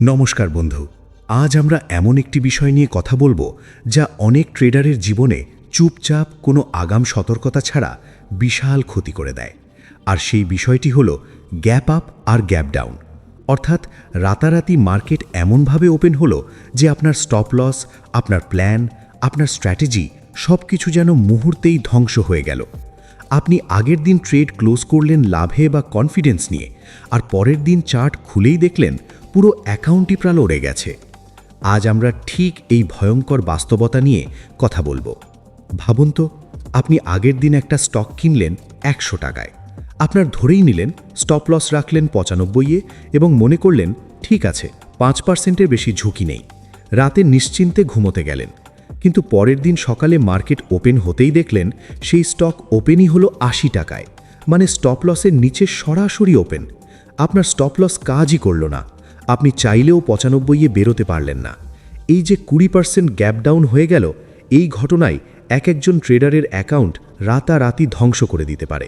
নমস্কার বন্ধু, আজ আমরা এমন একটি বিষয় নিয়ে কথা বলব যা অনেক ট্রেডারের জীবনে চুপচাপ কোনো আগাম সতর্কতা ছাড়া বিশাল ক্ষতি করে দেয়। আর সেই বিষয়টি হলো গ্যাপ আপ আর গ্যাপ ডাউন। অর্থাৎ রাতারাতি মার্কেট এমনভাবে ওপেন হলো যে আপনার স্টপ লস, আপনার প্ল্যান, আপনার স্ট্র্যাটেজি সব কিছু যেন মুহূর্তেই ধ্বংস হয়ে গেল। আপনি আগের দিন ট্রেড ক্লোজ করলেন লাভে বা কনফিডেন্স নিয়ে, আর পরের দিন চার্ট খুলেই দেখলেন পুরো অ্যাকাউন্টই প্রাণ উড়ে গেছে। আজ আমরা ঠিক এই ভয়ঙ্কর বাস্তবতা নিয়ে কথা বলব। ভাবুন তো, আপনি আগের দিন একটা স্টক কিনলেন একশো টাকায়। আপনার ধরেই নিলেন স্টপ লস রাখলেন পঁচানব্বইয়ে এবং মনে করলেন, ঠিক আছে, পাঁচ পার্সেন্টের বেশি ঝুঁকি নেই। রাতে নিশ্চিন্তে ঘুমোতে গেলেন। কিন্তু পরের দিন সকালে মার্কেট ওপেন হতেই দেখলেন, সেই স্টক ওপেনই হলো আশি টাকায়। মানে স্টপ লসের নিচে সরাসরি ওপেন আপনার স্টপ লস কাজই করল না। আপনি চাইলেও পঁচানব্বইয়ে বেরোতে পারলেন না। এই যে কুড়ি পার্সেন্ট গ্যাপ ডাউন হয়ে গেল, এই ঘটনায় এক একজন ট্রেডারের অ্যাকাউন্ট রাতারাতি ধ্বংস করে দিতে পারে।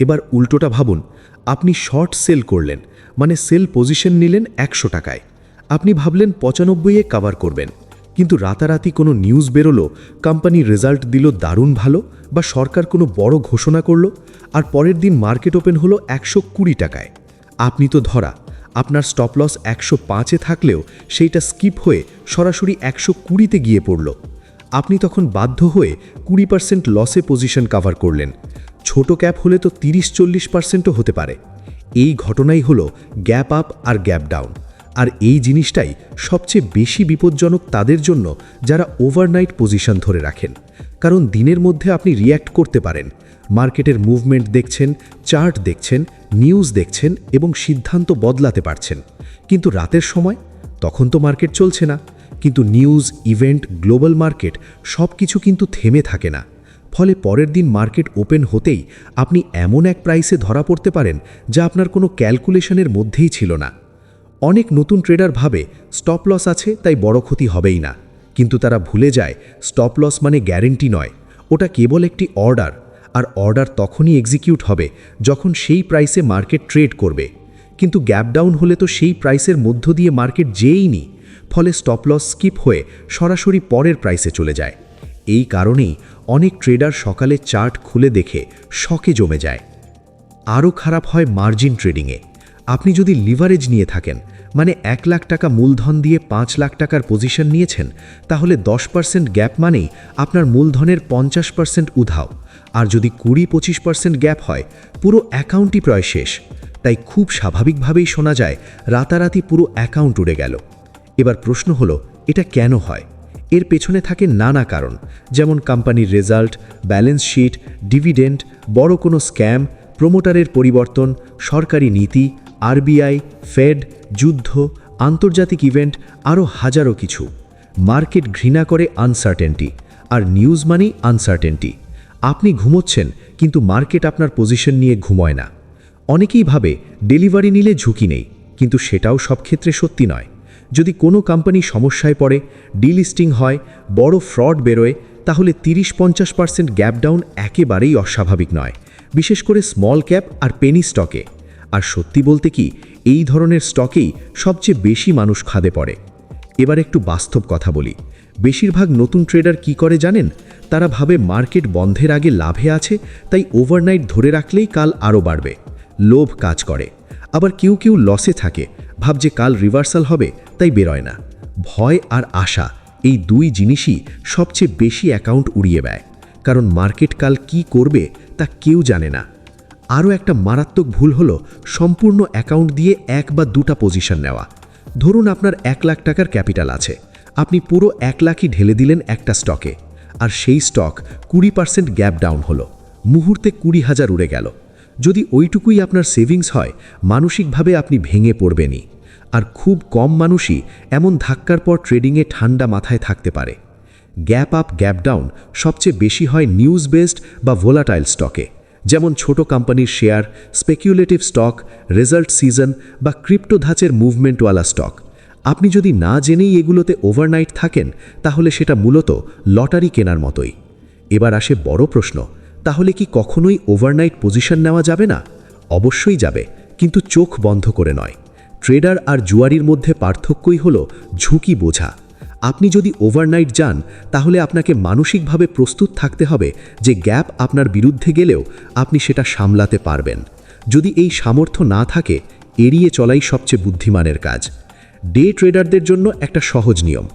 এবার উল্টোটা ভাবুন, আপনি শর্ট সেল করলেন মানে সেল পজিশন নিলেন একশো টাকায়। আপনি ভাবলেন পঁচানব্বইয়ে কাভার করবেন, কিন্তু রাতারাতি কোনো নিউজ বেরোলো কোম্পানি রেজাল্ট দিল দারুণ ভালো, বা সরকার কোনো বড় ঘোষণা করল, আর পরের দিন মার্কেট ওপেন হলো একশো কুড়ি টাকায়। আপনি তো ধরা আপনার স্টপ লস একশো পাঁচে থাকলেও সেইটা স্কিপ হয়ে সরাসরি একশো কুড়িতে গিয়ে পড়ল। আপনি তখন বাধ্য হয়ে কুড়ি পার্সেন্ট লসে পজিশন কাভার করলেন। ছোট ক্যাপ হলে তো তিরিশ চল্লিশ পার্সেন্টও হতে পারে। এই ঘটনাই হলো গ্যাপ আপ আর গ্যাপ ডাউন আর এই জিনিসটাই সবচেয়ে বেশি বিপজ্জনক তাদের জন্য যারা ওভারনাইট পজিশন ধরে রাখেন। কারণ দিনের মধ্যে আপনি রিয়্যাক্ট করতে পারেন। মার্কেটের মুভমেন্ট দেখছেন চার্ট দেখছেন নিউজ দেখছেন এবং সিদ্ধান্ত বদলাতে পারছেন। কিন্তু রাতের সময়? তখন তো মার্কেট চলছে না। কিন্তু নিউজ ইভেন্ট গ্লোবাল মার্কেট সব কিছু কিন্তু থেমে থাকে না। ফলে পরের দিন মার্কেট ওপেন হতেই আপনি এমন এক প্রাইসে ধরা পড়তে পারেন যা আপনার কোনো ক্যালকুলেশনের মধ্যেই ছিল না। অনেক নতুন ট্রেডার ভাবে স্টপ লস আছে, তাই বড় ক্ষতি হবেই না। কিন্তু তারা ভুলে যায় স্টপ লস মানে গ্যারেন্টি নয়। ওটা কেবল একটি অর্ডার আর অর্ডার তখনই এক্সিকিউট হবে যখন সেই প্রাইসে মার্কেট ট্রেড করবে। কিন্তু গ্যাপ ডাউন হলে তো সেই প্রাইসের মধ্য দিয়ে মার্কেট যেইনি ফলে স্টপ লস স্কিপ হয়ে সরাসরি পরের প্রাইসে চলে যায়। এই কারণেই অনেক ট্রেডার সকালে চার্ট খুলে দেখে শকে জমে যায়। আরও খারাপ হয় মার্জিন ট্রেডিংয়ে আপনি যদি লিভারেজ নিয়ে থাকেন মানে এক লাখ টাকা মূলধন দিয়ে পাঁচ লাখ টাকার পজিশন নিয়েছেন, তাহলে দশ পার্সেন্ট গ্যাপ মানেই আপনার মূলধনের পঞ্চাশ পার্সেন্ট উধাও। আর যদি কুড়ি পঁচিশ পার্সেন্ট গ্যাপ হয়, পুরো অ্যাকাউন্টই প্রায় শেষ। তাই খুব স্বাভাবিকভাবেই শোনা যায়, রাতারাতি পুরো অ্যাকাউন্ট উড়ে গেল। এবার প্রশ্ন হলো, এটা কেন হয়? এর পেছনে থাকে নানা কারণ, যেমন কোম্পানির রেজাল্ট ব্যালেন্স শিট ডিভিডেন্ড বড় কোনো স্ক্যাম প্রমোটারের পরিবর্তন, সরকারি নীতি আরবিআই, ফেড, যুদ্ধ, আন্তর্জাতিক ইভেন্ট আরও হাজারো কিছু। মার্কেট ঘৃণা করে আনসার্টেনটি, আর নিউজ মানেই আনসার্টেনটি। আপনি ঘুমোচ্ছেন, কিন্তু মার্কেট আপনার পজিশন নিয়ে ঘুমোয় না। অনেকেই ভাবে, ডেলিভারি নিলে ঝুঁকি নেই, কিন্তু সেটাও সব ক্ষেত্রে সত্যি নয়। যদি কোনো কোম্পানি সমস্যায় পড়ে, ডিলিস্টিং হয়, বড় ফ্রড বেরোয়, তাহলে তিরিশ পঞ্চাশ পার্সেন্ট গ্যাপ ডাউন একেবারেই অস্বাভাবিক নয়। বিশেষ করে স্মল ক্যাপ আর পেনি স্টকে। আর সত্যি বলতে কি, এই ধরনের স্টকেই সবচেয়ে বেশি মানুষ খাদে পড়ে। এবার একটু বাস্তব কথা বলি। বেশিরভাগ নতুন ট্রেডার কি করে জানেন? তারা ভাবে মার্কেট বন্ধের আগে লাভে আছে, তাই ওভারনাইট ধরে রাখলেই কাল আরও বাড়বে। লোভ কাজ করে। আবার কেউ কেউ লসে থাকে। ভাবছে কাল রিভার্সাল হবে, তাই বেরোয় না। ভয় আর আশা, এই দুই জিনিসই সবচেয়ে বেশি অ্যাকাউন্ট উড়িয়ে দেয়। কারণ মার্কেট কাল কি করবে, তা কেউ জানে না। আরও একটা মারাত্মক ভুল হলো সম্পূর্ণ অ্যাকাউন্ট দিয়ে এক বা দুটা পজিশন নেওয়া। ধরুন আপনার এক লাখ টাকার ক্যাপিটাল আছে। আপনি পুরো এক লাখই ঢেলে দিলেন একটা স্টকে। আর সেই স্টক কুড়ি পার্সেন্ট গ্যাপ ডাউন হলো। মুহূর্তে কুড়ি হাজার উড়ে গেল। যদি ওইটুকুই আপনার সেভিংস হয়, মানসিকভাবে আপনি ভেঙে পড়বেনই। আর খুব কম মানুষই এমন ধাক্কার পর ট্রেডিংয়ে ঠান্ডা মাথায় থাকতে পারে। গ্যাপ আপ, গ্যাপ ডাউন সবচেয়ে বেশি হয় নিউজ বেসড বা ভোলাটাইল স্টকে। যেমন ছোট কোম্পানির share speculative stock result season বা ক্রিপ্টো ধাঁচের মুভমেন্টওয়ালা স্টক আপনি যদি না জেনেই এগুলোতে ওভারনাইট থাকেন, তাহলে সেটা মূলত লটারি কেনার মতোই। এবার আসে বড় প্রশ্ন, তাহলে কি কখনোই ওভারনাইট পজিশন নেওয়া যাবে না? অবশ্যই যাবে, কিন্তু চোখ বন্ধ করে নয়। ট্রেডার আর জুয়ারির মধ্যে পার্থক্যই হল ঝুঁকি বোঝা। আপনি যদি ওভারনাইট যান, তাহলে আপনাকে মানসিকভাবে প্রস্তুত থাকতে হবে যে গ্যাপ আপনার বিরুদ্ধে গেলেও আপনি সেটা সামলাতে পারবেন। যদি এই সামর্থ্য না থাকে, এড়িয়ে চলাই সবচেয়ে বুদ্ধিমানের কাজ। ডে ট্রেডারদের জন্য একটা সহজ নিয়ম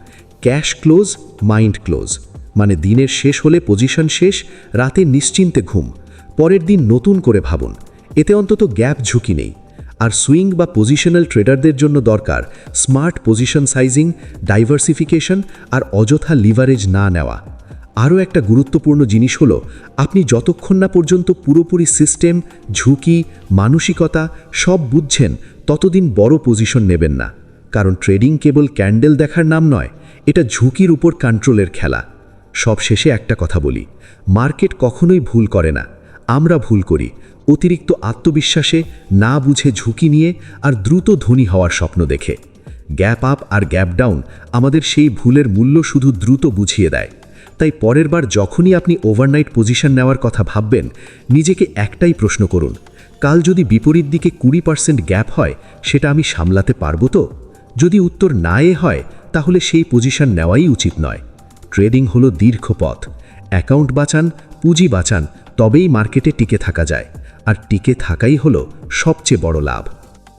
ক্যাশ ক্লোজ মাইন্ড ক্লোজ মানে দিনের শেষ হলে পজিশন শেষ, রাতে নিশ্চিন্তে ঘুম। পরের দিন নতুন করে ভাবুন। এতে অন্তত গ্যাপ ঝুঁকি নেই। আর সুইং বা পজিশনাল ট্রেডারদের জন্য দরকার স্মার্ট পজিশন সাইজিং, ডাইভার্সিফিকেশন আর অযথা লিভারেজ না নেওয়া। আরও একটা গুরুত্বপূর্ণ জিনিস হলো, আপনি যতক্ষণ না পর্যন্ত পুরোপুরি সিস্টেম, ঝুঁকি, মানসিকতা সব বুঝছেন, ততদিন বড় পজিশন নেবেন না। কারণ ট্রেডিং কেবল ক্যান্ডেল দেখার নাম নয়, এটা ঝুঁকির উপর কন্ট্রোলের খেলা। সব শেষে একটা কথা বলি, মার্কেট কখনোই ভুল করে না। আমরা ভুল করি অতিরিক্ত আত্মবিশ্বাসে না বুঝে ঝুঁকি নিয়ে আর দ্রুত ধনী হওয়ার স্বপ্ন দেখে। গ্যাপ আপ আর গ্যাপ ডাউন আমাদের সেই ভুলের মূল্য শুধু দ্রুত বুঝিয়ে দেয়। তাই পরের বার যখনই আপনি ওভারনাইট পজিশন নেওয়ার কথা ভাববেন, নিজেকে একটাই প্রশ্ন করুন, কাল যদি বিপরীত দিকে কুড়ি পার্সেন্ট গ্যাপ হয়, সেটা আমি সামলাতে পারব তো? যদি উত্তর না এ হয়, তাহলে সেই পজিশন নেওয়াই উচিত নয়। ট্রেডিং হলো দীর্ঘ পথ। অ্যাকাউন্ট বাঁচান, পুঁজি বাঁচান, তবেই মার্কেটে টিকে থাকা যায়। আর টিকে থাকাই হলো সবচেয়ে বড় লাভ।